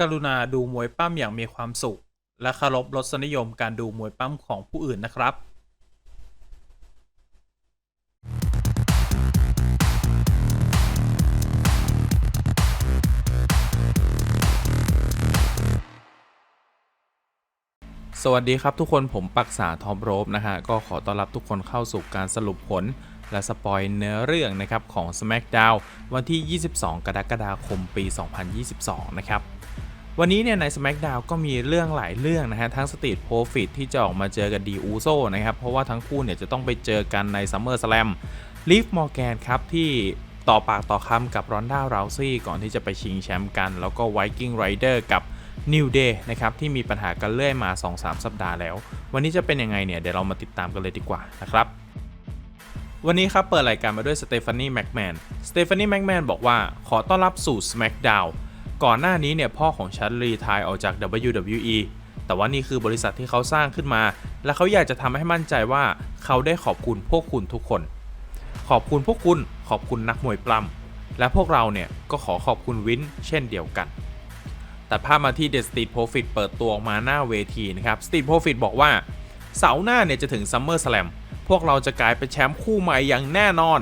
กรุณาดูมวยปั้มอย่างมีความสุข และเคารพรสนิยมการดูมวยปั้มของผู้อื่นนะครับสวัสดีครับทุกคนผมปักษาทอมโรบนะฮะก็ขอต้อนรับทุกคนเข้าสู่การสรุปผล และสปอยเนื้อเรื่องนะครับของ SmackDown วันที่ 22 กรกฎาคมปี 2022 นะครับ วันนี้เนี่ยใน SmackDown ก็มีเรื่องหลายเรื่องนะฮะ ทั้งสต e ี t โ r ฟิตที่จะออกมาเจอกับดีอูโซนะครับ เพราะว่าทั้งคู่เนี่ยจะต้องไปเจอกันใน SummerSlam ลีฟมอร์แกนครับที่ต่อปากต่อคำกับรอนด้าราซี่ก่อนที่จะไปชิงแชมป์กัน แล้วก็ Viking Rider กับ New Day นะครับที่มีปัญหากันเรื่อยมา 2-3 สัปดาห์แล้ว วันนี้จะเป็นยังไงเนี่ยเดี๋ยวเรามาติดตามกันเลยดีกว่านะครับวันนี้ครับเปิดรายการมาด้วยสเตฟานีแม็กแมน สเตฟานีแม็กแมนบอกว่าขอต้อนรับสู่ SmackDown ก่อนหน้านี้เนี่ยพ่อของฉันรีทายออกจาก WWE แต่ว่านี่คือบริษัทที่เขาสร้างขึ้นมา และเขาอยากจะทำให้มั่นใจว่าเขาได้ขอบคุณพวกคุณทุกคน ขอบคุณพวกคุณ ขอบคุณนักมวยปล้ำและพวกเราเนี่ยก็ขอขอบคุณวินเช่นเดียวกัน แตัดภาพมาที่ The Street Profit เปิดตัวออกมาหน้าเวทีนะครับ Street Profit บอกว่าเสาร์หน้าเนี่ยจะถึง Summer Slam พวกเราจะกลายเป็นแชมป์คู่ใหม่อย่างแน่นอน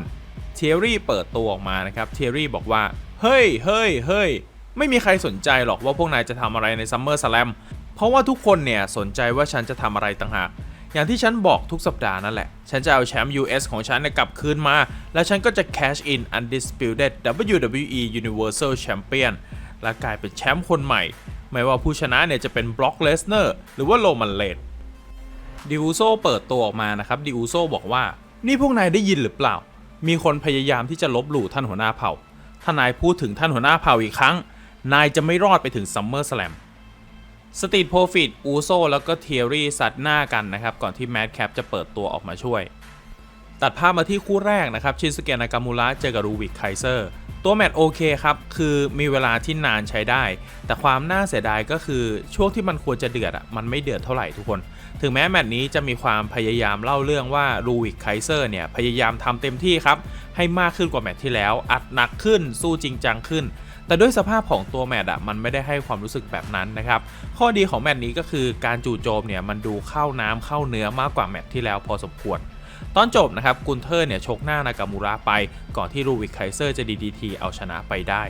เทอรี่เปิดตัวออกมานะครับเทอรี่บอกว่า เฮ้ยเฮ้ยเฮ้ย ไม่มีใครสนใจหรอกว่าพวกนายจะทำอะไรใน Summer Slam เพราะว่าทุกคนเนี่ยสนใจว่าฉันจะทำอะไรต่างหากอย่างที่ฉันบอกทุกสัปดาห์นั่นแหละ ฉันจะเอาแชมป์ US ของฉันกลับคืนมา และฉันก็จะ cash in undisputed WWE Universal Champion และกลายเป็นแชมป์คนใหม่ ไม่ว่าผู้ชนะเนี่ยจะเป็นบล็อกเลสเนอร์หรือว่าโรมันเลดดิอูโซเปิดตัวออกมานะครับดิอูโซบอกว่า นี่พวกนายได้ยินหรือเปล่า มีคนพยายามที่จะลบหลู่ท่านหัวหน้าเผ่า ถ้านายพูดถึงท่านหัวหน้าเผ่าอีกครั้ง นายจะไม่รอดไปถึงซัมเมอร์สแลมสตี t โ r ฟิตอูโซแล้วก็เทียรี่สัดหน้ากันนะครับ ก่อนที่แมดแคปจะเปิดตัวออกมาช่วย ตัดภาพมาที่คู่แรกนะครับ ชินสเกนากามูระเจอกับรูวิกไคเซอร์ ตัวแมตช์โอเคครับ คือมีเวลาที่นานใช้ได้ แต่ความน่าเสียดายก็คือช่วงที่มันควรจะเดือดอะมันไม่เดือดเท่าไหร่ทุกคน ถึงแม้แมตช์นี้จะมีความพยายามเล่าเรื่องว่ารูวิกไคเซอร์เนี่ยพยายามทำเต็มที่ครับให้มากขึ้นกว่าแมตช์ที่แล้ว อัดหนักขึ้นสู้จริงจังขึ้น แต่ด้วยสภาพของตัวแมตช์อะมันไม่ได้ให้ความรู้สึกแบบนั้นนะครับข้อดีของแมตช์นี้ก็คือการจู่โจมเนี่ยมันดูเข้าน้ำเข้าเนื้อมากกว่าแมตช์ที่แล้วพอสมควรตอนจบนะครับกุนเทอร์เนี่ยชกหน้านากามูระไป ก่อนที่รูวิกไคเซอร์จะ DDT เอาชนะไปได้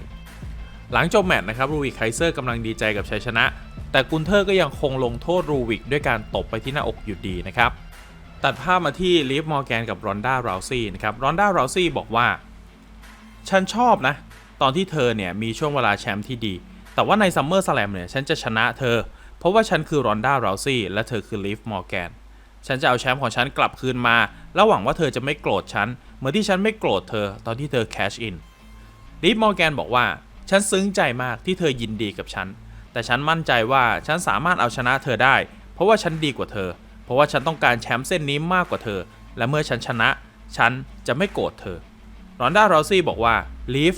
หลังจบแมตช์นะครับรูวิกไคเซอร์กำลังดีใจกับชัยชนะ แต่กุนเทอร์ก็ยังคงลงโทษรูวิกด้วยการตบไปที่หน้าอกอยู่ดีนะครับ ตัดภาพมาที่ลีฟมอร์แกนกับรอนด้าราวซี่นะครับ รอนด้าราวซี่บอกว่า ฉันชอบนะ ตอนที่เธอเนี่ยมีช่วงเวลาแชมป์ที่ดี แต่ว่าในซัมเมอร์สแลมเนี่ยฉันจะชนะเธอ เพราะว่าฉันคือรอนด้าราวซี่และเธอคือลีฟมอร์แกน ฉันจะเอาแชมป์ของฉันกลับคืนมา แล้วหวังว่าเธอจะไม่โกรธฉัน เหมือนที่ฉันไม่โกรธเธอ ตอนที่เธอแคชอินลีฟมอร์แกนบอกว่า ฉันซึ้งใจมากที่เธอยินดีกับฉัน แต่ฉันมั่นใจว่าฉันสามารถเอาชนะเธอได้ เพราะว่าฉันดีกว่าเธอ เพราะว่าฉันต้องการแชมป์เส้นนี้มากกว่าเธอ และเมื่อฉันชนะ ฉันจะไม่โกรธเธอรอนด้ารอซี่บอกว่าลีฟ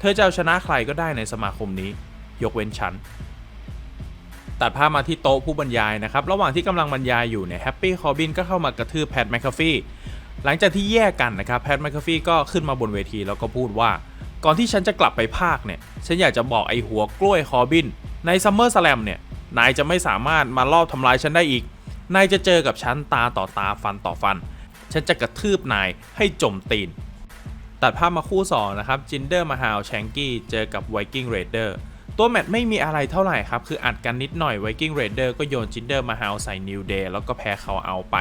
เธอจะเอาชนะใครก็ได้ในสมาคมนี้ ยกเว้นฉัน ตัดภาพมาที่โต๊ะผู้บรรยายนะครับ ระหว่างที่กำลังบรรยายอยู่เนี่ยแฮปปี้คอร์บินก็เข้ามากระทืบแพทแมคคาฟี่หลังจากที่แยกกันนะครับแพทแมคคาฟี่ก็ขึ้นมาบนเวทีแล้วก็พูดว่า ก่อนที่ฉันจะกลับไปภาคเนี่ย ฉันอยากจะบอกไอ้หัวกล้วยคอบิน ในซัมเมอร์สแลมเนี่ย นายจะไม่สามารถมาลอบทำลายฉันได้อีก นายจะเจอกับฉันตาต่อตาฟันต่อฟัน ฉันจะกระทืบนายให้จมตีน ตัดภาพมาคู่2นะครับ จินเดอร์มาฮาวแชงกี้เจอกับไวกิ้งเรเดอร์ ตัวแมตช์ไม่มีอะไรเท่าไหร่ครับ คืออัดกันนิดหน่อยไวกิ้งเรเดอร์ก็โยนจินเดอร์มาฮาวใส่นิวเดย์แล้วก็แพ้เขาเอาไป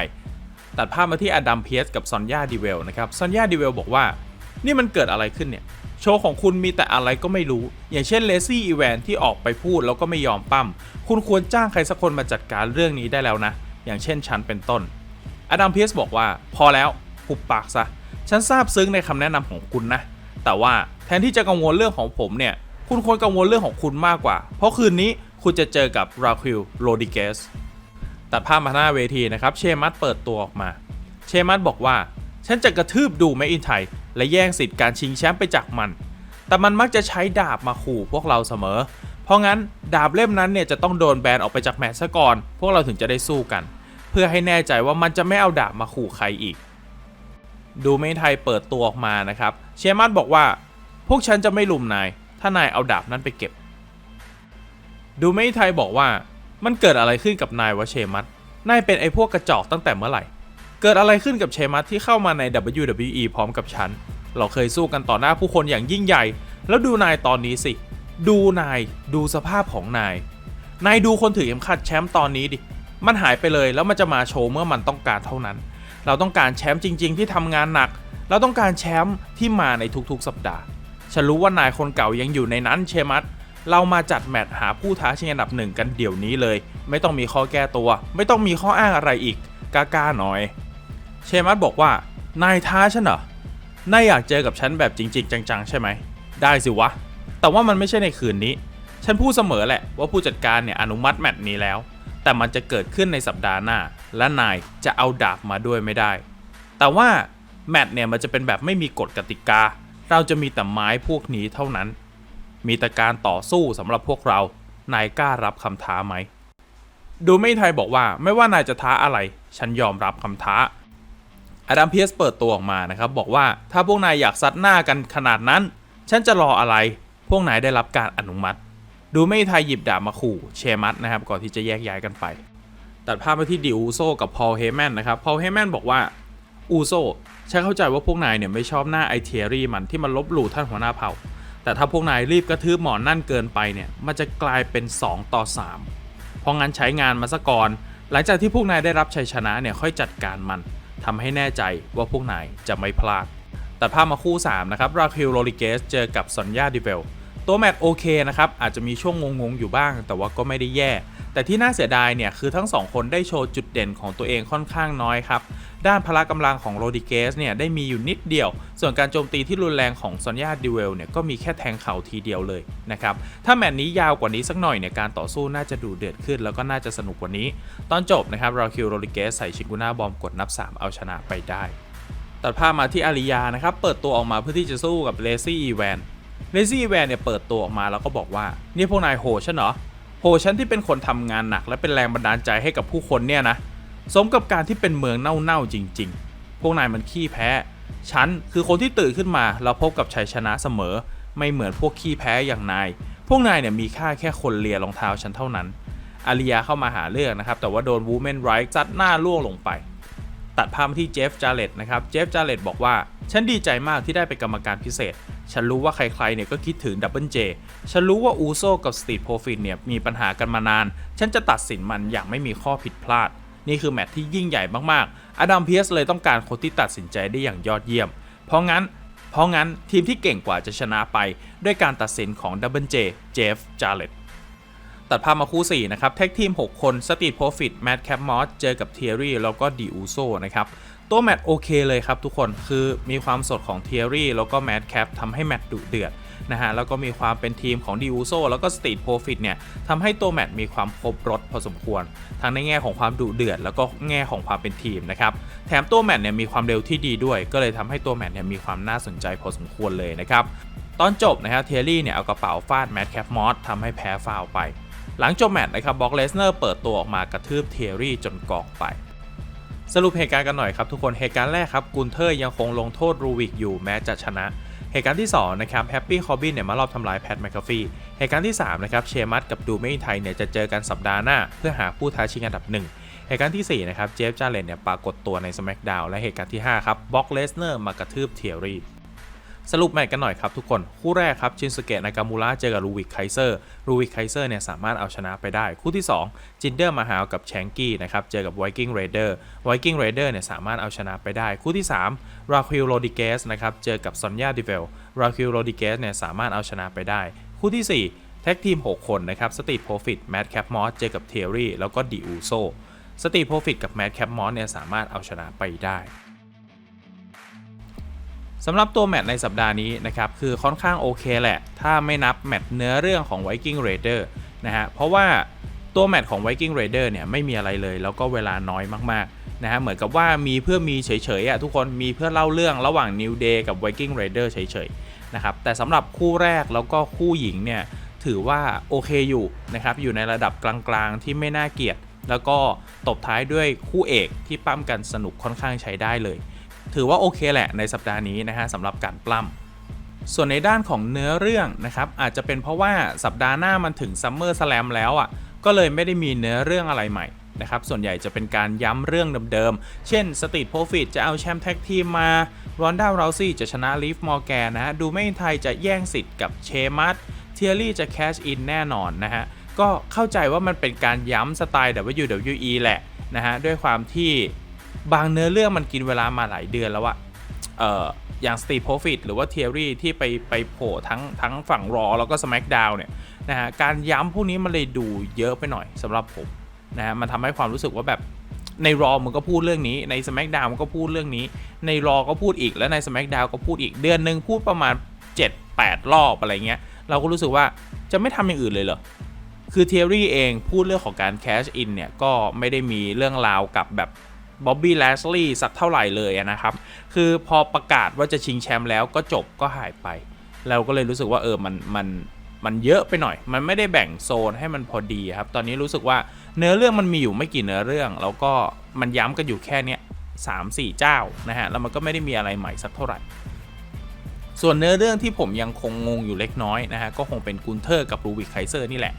ตัดภาพมาที่อดัมเพียสกับซอนยาดีเวลนะครับ ซอนยาดีเวลบอกว่า นี่มันเกิดอะไรขึ้นเนี่ยโชว์ของคุณมีแต่อะไรก็ไม่รู้ อย่างเช่นเลซี่อีแวนที่ออกไปพูดแล้วก็ไม่ยอมปั้ม คุณควรจ้างใครสักคนมาจัดการเรื่องนี้ได้แล้วนะ อย่างเช่นฉันเป็นต้น อดัมเพียสบอกว่า พอแล้วหุบปากซะ ฉันซาบซึ้งในคำแนะนำของคุณนะ แต่ว่าแทนที่จะกังวลเรื่องของผมเนี่ย คุณควรกังวลเรื่องของคุณมากกว่า เพราะคืนนี้คุณจะเจอกับราคิลโรดิเกสตัดภาพมาหน้าเวทีนะครับ เชมัสเปิดตัวออกมา เชมัสบอกว่า ฉันจะกระทืบดูแมอินไทย และแย่งสิทธิ์การชิงแชมป์ไปจากมัน แต่มันมักจะใช้ดาบมาขู่พวกเราเสมอ เพราะงั้นดาบเล่มนั้นเนี่ยจะต้องโดนแบนออกไปจากแมตช์ซะก่อน พวกเราถึงจะได้สู้กัน เพื่อให้แน่ใจว่ามันจะไม่เอาดาบมาขู่ใครอีก ดูไม่ไทยเปิดตัวออกมานะครับ เชมัสบอกว่า พวกฉันจะไม่ลุมนาย ถ้านายเอาดาบนั้นไปเก็บ ดูไม่ไทยบอกว่า มันเกิดอะไรขึ้นกับนายวะเชมัสนายเป็นไอ้พวกกระจอกตั้งแต่เมื่อไหร่ เกิดอะไรขึ้นกับเชมัสที่เข้ามาใน WWE พร้อมกับฉัน เราเคยสู้กันต่อหน้าผู้คนอย่างยิ่งใหญ่ แล้วดูนายตอนนี้สิ ดูนายดูสภาพของนาย นายดูคนถือเข็มขัดแชมป์ตอนนี้ดิ มันหายไปเลยแล้วมันจะมาโชว์เมื่อมันต้องการเท่านั้น เราต้องการแชมป์จริง ๆ ที่ทำงานหนัก เราต้องการแชมป์ที่มาในทุกๆ สัปดาห์ฉันรู้ว่านายคนเก่ายังอยู่ในนั้นเชมัสเรามาจัดแมตช์หาผู้ท้าชิงอันดับหนึ่งกันเดี๋ยวนี้เลย ไม่ต้องมีข้อแก้ตัว ไม่ต้องมีข้ออ้างอะไรอีกกล้าๆหน่อย เชมัสบอกว่า นายท้าฉันเหรอ นายอยากเจอกับฉันแบบจริง ๆ จังๆ ใช่ไหม ได้สิวะ แต่ว่ามันไม่ใช่ในคืนนี้ ฉันพูดเสมอแหละว่าผู้จัดการเนี่ยอนุมัติแมตช์นี้แล้ว แต่มันจะเกิดขึ้นในสัปดาห์หน้า และนายจะเอาดาบมาด้วยไม่ได้ แต่ว่าแมตช์เนี่ยมันจะเป็นแบบไม่มีกฎกติกา เราจะมีแต่ไม้พวกนี้เท่านั้น มีแต่การต่อสู้สำหรับพวกเรา นายกล้ารับคำท้าไหม ดูไม่ไทยบอกว่าไม่ว่านายจะท้าอะไร ฉันยอมรับคำท้า อดัมเพียสเปิดตัวออกมานะครับบอกว่าถ้าพวกนายอยากซัดหน้ากันขนาดนั้น ฉันจะรออะไร พวกนายได้รับการอนุมัติ ดูไม่ไทยหยิบดาบมาขู่เชมัสนะครับก่อนที่จะแยกย้ายกันไป ตัดภาพไปที่ดิอูโซกับพอลเฮแมนนะครับพอลเฮแมนบอกว่าอูโซฉันเข้าใจว่าพวกนายเนี่ยไม่ชอบหน้าไอเทียรี่มันที่มันลบหลู่ท่านหัวหน้าเผ่า แต่ถ้าพวกนายรีบกระทืบหมอนนั่นเกินไปเนี่ยมันจะกลายเป็น 2 ต่อ 3 เพราะงั้นใช้งานมาซะก่อน หลังจากที่พวกนายได้รับชัยชนะเนี่ยค่อยจัดการมัน ทำให้แน่ใจว่าพวกนายจะไม่พลาด ตัดภาพมาคู่ 3 นะครับ ราคิลโรลิเกสเจอกับซอนยาดิเวล ตัวแมตช์โอเคนะครับ อาจจะมีช่วงงงๆอยู่บ้าง แต่ว่าก็ไม่ได้แย่ แต่ที่น่าเสียดายเนี่ย คือทั้ง 2 คนได้โชว์จุดเด่นของตัวเองค่อนข้างน้อยครับ ด้านพละกำลังของโรดิเกสเนี่ย ได้มีอยู่นิดเดียว ส่วนการโจมตีที่รุนแรงของซอนยาดิเวลเนี่ย ก็มีแค่แทงเข่าทีเดียวเลยนะครับ ถ้าแมตช์นี้ยาวกว่านี้สักหน่อยเนี่ยการต่อสู้น่าจะดูเดือดขึ้น แล้วก็น่าจะสนุกกว่านี้ ตอนจบนะครับราคิลโรดิเกสใส่ชิงกุน่าบอมกดนับ 3 เอาชนะไปได้ตัดภาพมาที่อาริยานะครับเปิดตัวออกมาเพื่อที่จะสู้กับเลซี่อีแวน เลซี่แวนเนี่ยเปิดตัวออกมาแล้วก็บอกว่า นี่พวกนายโหฉันเหรอโหฉันที่เป็นคนทำงานหนัก และเป็นแรงบันดาลใจให้กับผู้คนเนี่ยนะสมกับการที่เป็นเมืองเน่าๆจริง ๆ พวกนายมันขี้แพ้ ฉันคือคนที่ตื่นขึ้นมาแล้วพบกับชัยชนะเสมอ ไม่เหมือนพวกขี้แพ้อย่างนาย พวกนายเนี่ยมีค่าแค่คนเลียรองเท้าฉันเท่านั้น อาริยาเข้ามาหาเรื่องนะครับ แต่ว่าโดนวูแมนไรท์ซัดหน้าล่วงลงไป ตัดภาพที่เจฟ จาเลตนะครับ เจฟ จาเลตบอกว่า ฉันดีใจมากที่ได้เป็นกรรมการพิเศษ ฉันรู้ว่าใครๆเนี่ยก็คิดถึงดับเบิลเจฉันรู้ว่าอูโซกับสตี t โ r รฟิ t เนี่ยมีปัญหากันมานาน ฉันจะตัดสินมันอย่างไม่มีข้อผิดพลาด นี่คือแมตช์ที่ยิ่งใหญ่มากๆ อดัมเพียสเลยต้องการคนที่ตัดสินใจได้อย่างยอดเยี่ยม เพราะงั้น เพราะงั้นทีมที่เก่งกว่าจะชนะไป ด้วยการตัดสินของดับเบิลเจเจฟจาร์เลตตัดภาพมาคู่ 4 นะครับ แท็กทีม 6 คนสตี t โ r รฟิตแม t แคปมอสเจอกับเทียรี่แล้วก็ดีอูโซนะครับ ตัวแมตช์โอเคเลยครับทุกคนคือมีความสดของเทียรี่แล้วก็แม t แคปทำให้แมตช์ดุเดือดนะฮะแล้วก็มีความเป็นทีมของดีอูโซแล้วก็สตี t โ r รฟิตเนี่ยทำให้ตัวแมตช์มีความครบรถพอสมควร ทั้งในแง่ของความดุเดือด แล้วก็แง่ของความเป็นทีมนะครับแถมตัวแมตช์เนี่ยมีความเร็วที่ดีด้วย ก็เลยทำให้ตัวแมตช์เนี่ยมีความน่าสนใจพอสมควรเลยนะครับตอนจบนะครับเทียรี่เนี่ยเอากระเป๋าฟาดแม t แคปมอสทำให้แพ้ฟาวไป หลังจบแมตช์นะครับบ็อกเลสเนอร์เปิดตัวออกมากระทืบเทียรี่จนกอกไป สรุปเหตุการณ์กันหน่อยครับทุกคนเหตุการณ์แรกครับกุนเทอร์ยังคงลงโทษรูวิกอยู่แม้จะชนะเหตุการณ์ที่2นะครับแฮปปี้คอบินเนี่ยมารอบทำลายแพทแมคคาฟีเหตุการณ์ที่3นะครับเชมัสกับดูเมอินไทยเนี่ยจะเจอกันสัปดาห์หน้า เพื่อหาผู้ท้าชิงอันดับหนึ่งเหตุการณ์ที่4นะครับเจฟจาเลนเนี่ยปรากฏตัวใน SmackDown และเหตุการณ์ที่5ครับบ็อกเลสเนอร์มากระทืบเทียรี่ สรุปแมตช์กันหน่อยครับทุกคน คู่แรกครับชินสเกะนากามูระเจอกับลูวิกไคเซอร์ลูวิกไคเซอร์เนี่ยสามารถเอาชนะไปได้ คู่ที่ 2 จินเดอร์มาฮาวกับแชงกี้นะครับเจอกับไวกิ้งเรเดอร์ไวกิ้งเรเดอร์เนี่ยสามารถเอาชนะไปได้ คู่ที่ 3 ราคิลโรดิเกสนะครับเจอกับซอนยาดิเวลราคิลโรดิเกสเนี่ยสามารถเอาชนะไปได้ คู่ที่ 4 แท็กทีม 6 คนนะครับสตีทโปรฟิตแมดแคปมอสเจอกับเทอรี่แล้วก็ดิอูโซสตีทโปรฟิตกับแมดแคปมอสเนี่ยสามารถเอาชนะไปได้ สำหรับตัวแมตช์ในสัปดาห์นี้นะครับคือค่อนข้างโอเคแหละ ถ้าไม่นับแมตช์เนื้อเรื่องของ Viking Raider นะฮะเพราะว่าตัวแมตช์ของ Viking Raider เนี่ยไม่มีอะไรเลยแล้วก็เวลาน้อยมากๆนะฮะเหมือนกับว่ามีเพื่อมีเฉยๆอะทุกคนมีเพื่อเล่าเรื่องระหว่าง New Day กับ Viking Raider เฉยๆนะครับแต่สำหรับคู่แรกแล้วก็คู่หญิงเนี่ยถือว่าโอเคอยู่นะครับอยู่ในระดับกลางๆที่ไม่น่าเกลียด แล้วก็ตบท้ายด้วยคู่เอกที่ปั้มกันสนุกค่อนข้างใช้ได้เลย ถือว่าโอเคแหละในสัปดาห์นี้นะฮะสำหรับการปล้ำส่วนในด้านของเนื้อเรื่องนะครับอาจจะเป็นเพราะว่าสัปดาห์หน้ามันถึงซัมเมอร์สแลมแล้วอะก็เลยไม่ได้มีเนื้อเรื่องอะไรใหม่นะครับส่วนใหญ่จะเป็นการย้ำเรื่องเดิมๆ เช่นสต e ี t โ r ฟิตจะเอาแชมป์แท็กทีมมารอนด้าราซี่จะชนะลีฟมอร์แกนนะฮะดูไม่ไทยจะแย่งสิทธิ์กับเชมัสเทียรี่จะแคชอินแน่นอนนะฮะก็เข้าใจว่ามันเป็นการย้ำสไตล์ WWE แหละนะฮะด้วยความที่ บางเนื้อเรื่องมันกินเวลามาหลายเดือนแล้วอะเอ่ออย่างสตี e โ r ฟิตหรือว่าเทียรี่ที่ไปไปโผล่ทั้งทั้งฝั่งรอแล้วก็ส m ม c k ดาวเนี่ยนะฮะการย้ำพวกนี้มันเลยดูเยอะไปหน่อยสำหรับผมนะฮะมันทำให้ความรู้สึกว่าแบบในรอมันก็พูดเรื่องนี้ใน SmackDown มันก็พูดเรื่องนี้ ในรอก็พูดอีกแล้วใน SmackDown ก็พูดอีกเดือนหนึ่งพูดประมาณ 7-8 รอบอะไรเงี้ยเราก็รู้สึกว่าจะไม่ทำอย่างอื่นเลยเหรอคือเทียรี่เองพูดเรื่องของการแคชอินเนี่ยก็ไม่ได้มีเรื่องราวกับแบบ บ๊อบบี้แลสลีย์สักเท่าไหร่เลยนะครับ คือพอประกาศว่าจะชิงแชมป์แล้วก็จบก็หายไป เราก็เลยรู้สึกว่าเออมันมันมันเยอะไปหน่อย มันไม่ได้แบ่งโซนให้มันพอดีครับ ตอนนี้รู้สึกว่าเนื้อเรื่องมันมีอยู่ไม่กี่เนื้อเรื่อง แล้วก็มันย้ำกันอยู่แค่เนี้ยสามสี่เจ้านะฮะ แล้วมันก็ไม่ได้มีอะไรใหม่สักเท่าไหร่ ส่วนเนื้อเรื่องที่ผมยังคงงงอยู่เล็กน้อยนะฮะ ก็คงเป็นกุนเทอร์กับรูบิกไคเซอร์นี่แหละ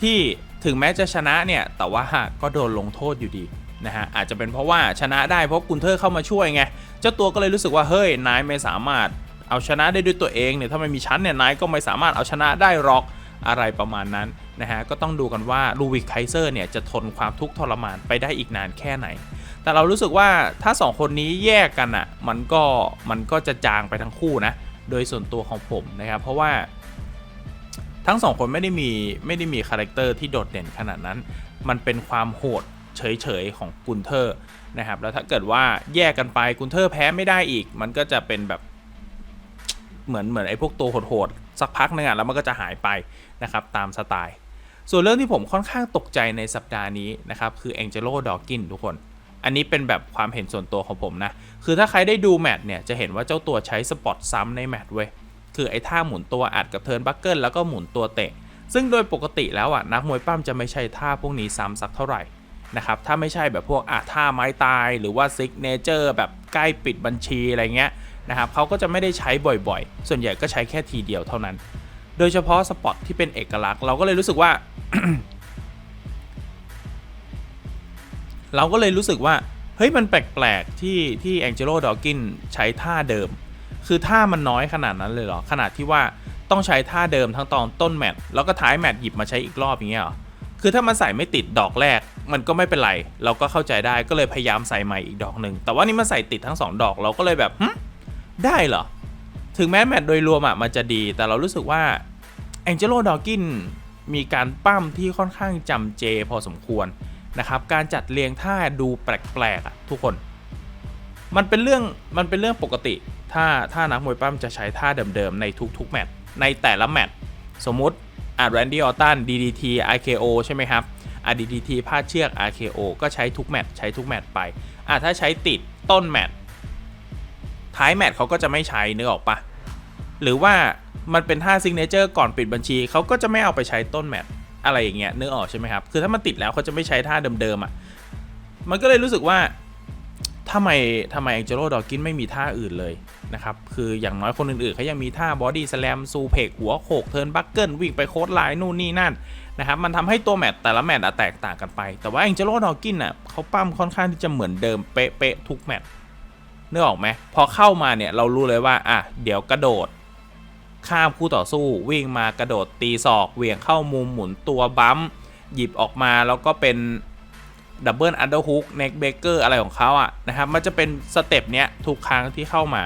ที่ถึงแม้จะชนะเนี่ย แต่ว่าก็โดนลงโทษอยู่ดี นะฮะอาจจะเป็นเพราะว่าชนะได้เพราะกุนเทอร์เข้ามาช่วยไงเจ้าตัวก็เลยรู้สึกว่าเฮ้ยนายไม่สามารถเอาชนะได้ด้วยตัวเองเนี่ยถ้าไม่มีชั้นเนี่ยนายก็ไม่สามารถเอาชนะได้หรอกอะไรประมาณนั้นนะฮะก็ต้องดูกันว่าลูวิกไคเซอร์เนี่ยจะทนความทุกข์ทรมานไปได้อีกนานแค่ไหน แต่เรารู้สึกว่าถ้า 2 คนนี้แยกกันอะ่ะมันก็มันก็จะจางไปทั้งคู่นะโดยส่วนตัวของผมนะครับเพราะว่าทั้งสองคนไม่ได้มีไม่ได้มีคาแรคเตอร์ที่โดดเด่นขนาดนั้น มันเป็นความโหด เฉยๆของกุนเทอร์นะครับแล้วถ้าเกิดว่าแยกกันไปกุนเทอร์แพ้ไม่ได้อีก มันก็จะเป็นแบบเหมือนเหมือนไอ้พวกตัวโหดๆสักพักนึงอะแล้วมันก็จะหายไปนะครับตามสไตล์ ส่วนเรื่องที่ผมค่อนข้างตกใจในสัปดาห์นี้นะครับคือแองเจโลดอกินทุกคน อันนี้เป็นแบบความเห็นส่วนตัวของผมนะ คือถ้าใครได้ดูแมตช์เนี่ยจะเห็นว่าเจ้าตัวใช้สปอตซ้ำในแมตช์เว้ยคือไอ้ท่าหมุนตัวอัดกับเทิร์นบัคเกิลแล้วก็หมุนตัวเตะซึ่งโดยปกติแล้วอะนักมวยปั้มจะไม่ใช่ท่าพวกนี้ซ้ำสักเท่าไหร่ นะครับถ้าไม่ใช่แบบพวกอะท่าไม้ตายหรือว่าซิกเนเจอร์แบบใกล้ปิดบัญชีอะไรเงี้ยนะครับเขาก็จะไม่ได้ใช้บ่อยๆ ส่วนใหญ่ก็ใช้แค่ทีเดียวเท่านั้น โดยเฉพาะสปอตที่เป็นเอกลักษณ์เราก็เลยรู้สึกว่า เราก็เลยรู้สึกว่า เฮ้ยมันแปลกๆที่ที่แองเจโลดอกินใช้ท่าเดิม คือท่ามันน้อยขนาดนั้นเลยเหรอ ขนาดที่ว่าต้องใช้ท่าเดิมทั้งตอนต้นแมตช์แล้วก็ท้ายแมตช์หยิบมาใช้อีกรอบอย่างเงี้ยหรอคือถ้ามันใส่ไม่ติดดอกแรก มันก็ไม่เป็นไร เราก็เข้าใจได้ก็เลยพยายามใส่ใหม่อีกดอกหนึ่งแต่ว่านี่มันใส่ติดทั้งสองดอกเราก็เลยแบบหึได้เหรอ ถึงแม้แมตช์โดยรวมอะมันจะดี แต่เรารู้สึกว่าแองเจโลดอกินมีการปั้มที่ค่อนข้างจำเจพอสมควรนะครับ การจัดเรียงท่าดูแปลกๆอะทุกคน มันเป็นเรื่องมันเป็นเรื่องปกติ ถ้าถ้านักมวยปั้มจะใช้ท่าเดิมๆในทุกๆแมตช์ในแต่ละแมตช์สมมติอาร์แรนดี้ออตัน DDT RKO ใช่ไหมครับ อะ DDT พาดเชือก RKO ก็ใช้ทุกแมตช์ใช้ทุกแมตช์ไปอะถ้าใช้ติดต้นแมตช์ท้ายแมตช์เขาก็จะไม่ใช้นึกออกปะหรือว่ามันเป็นท่าซิงเนเจอร์ก่อนปิดบัญชีเขาก็จะไม่เอาไปใช้ต้นแมตช์อะไรอย่างเงี้ยนึกออกใช่ไหมครับ คือถ้ามันติดแล้วเขาจะไม่ใช้ท่าเดิมๆอะมันก็เลยรู้สึกว่าทำไมทำไมแองเจโลดอกินไม่มีท่าอื่นเลยนะครับ คืออย่างน้อยคนอื่นๆเขายังมีท่าบอดี้สแลมซูเพกหัวโขกเทิร์นบัคเกิลวิ่งไปโคดไลน์นู่นนี่นั่น นะครับมันทำให้ตัวแมตช์แต่ละแมตช์อะแตกต่างกันไป แต่ว่าแองเจโลดอกินอะเขาปั้มค่อนข้างที่จะเหมือนเดิมเป๊ะๆทุกแมตช์นึกออกไหมพอเข้ามาเนี่ยเรารู้เลยว่าอะเดี๋ยวกระโดด ข้ามคู่ต่อสู้ วิ่งมากระโดดตีศอกเหวี่ยงเข้ามุมหมุนตัวบัมหยิบออกมาแล้วก็เป็นดับเบิลอันเดอร์ฮุกเน็กเบเกอร์อะไรของเขาอะนะครับมันจะเป็นสเต็ปเนี้ยทุกครั้งที่เข้ามา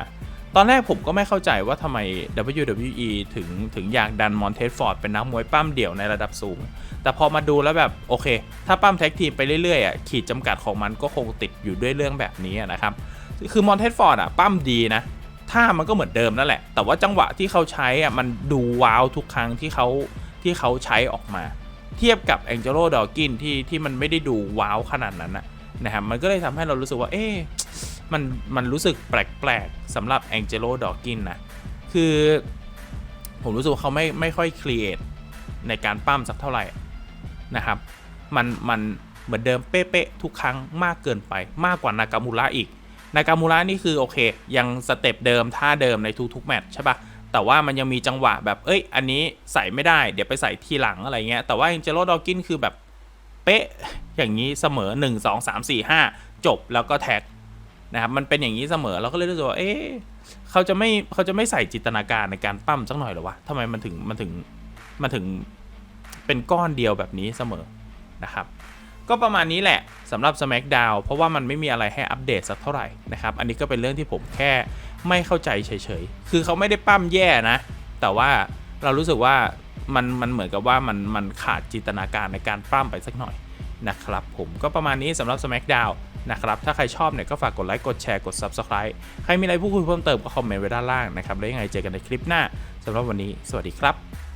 ตอนแรกผมก็ไม่เข้าใจว่าทำไม WWE ถึงถึงอยากดันมอนเทสฟอร์ดเป็นนักมวยปั้มเดี่ยวในระดับสูง แต่พอมาดูแล้วแบบโอเค ถ้าปั้มแท็กทีมไปเรื่อยๆอะขีดจำกัดของมันก็คงติดอยู่ด้วยเรื่องแบบนี้นะครับ คือมอนเทสฟอร์ดอะปั้มดีนะท่ามันก็เหมือนเดิมนั่นแหละ แต่ว่าจังหวะที่เขาใช้อะมันดูว้าวทุกครั้งที่เขาที่เขาใช้ออกมา เทียบกับแองเจโลดอกินที่ที่มันไม่ได้ดูว้าวขนาดนั้นนะนะครับมันก็เลยทำให้เรารู้สึกว่าเอ๊ะ มันมันรู้สึกแปลกๆสำหรับแองเจโลดอกินนะ คือผมรู้สึกเขาไม่ไม่ค่อยครีเอทในการปั้มสักเท่าไหร่นะครับ มันมันเหมือนเดิมเป๊ะๆทุกครั้งมากเกินไปมากกว่านากามูระอีก นากามูระนี่คือโอเค ยังสเต็ปเดิมท่าเดิมในทุกๆแมตช์ใช่ปะแต่ว่ามันยังมีจังหวะแบบเอ้ย อันนี้ใส่ไม่ได้ เดี๋ยวไปใส่ทีหลังอะไรเงี้ยแต่ว่า Angelo Dawkins คือแบบเป๊ะอย่างนี้เสมอ 1 2 3 4 5 จบแล้วก็แท็ก นะครับมันเป็นอย่างนี้เสมอเราก็เลยรู้สึกว่าเอ๊ะเขาจะไม่เขาจะไม่ใส่จินตนาการในการปั้มสักหน่อยหรอวะทำไมมันถึงมันถึงมันถึงเป็นก้อนเดียวแบบนี้เสมอนะครับก็ประมาณนี้แหละสำหรับ SmackDown เพราะว่ามันไม่มีอะไรให้อัปเดตสักเท่าไหร่นะครับอันนี้ก็เป็นเรื่องที่ผมแค่ไม่เข้าใจเฉยๆ คือเขาไม่ได้ปั้มแย่นะ แต่ว่าเรารู้สึกว่ามันมันเหมือนกับว่ามันมันขาดจินตนาการในการปั้มไปสักหน่อยนะครับผมก็ประมาณนี้สำหรับ SmackDown นะครับ ถ้าใครชอบเนี่ยก็ฝากกดไลค์ กดแชร์ กด Subscribe ใครมีอะไรพูดคุยเพิ่มเติมก็คอมเมนต์ไว้ด้านล่างนะครับ แล้วยังไงเจอกันในคลิปหน้าสำหรับวันนี้ สวัสดีครับ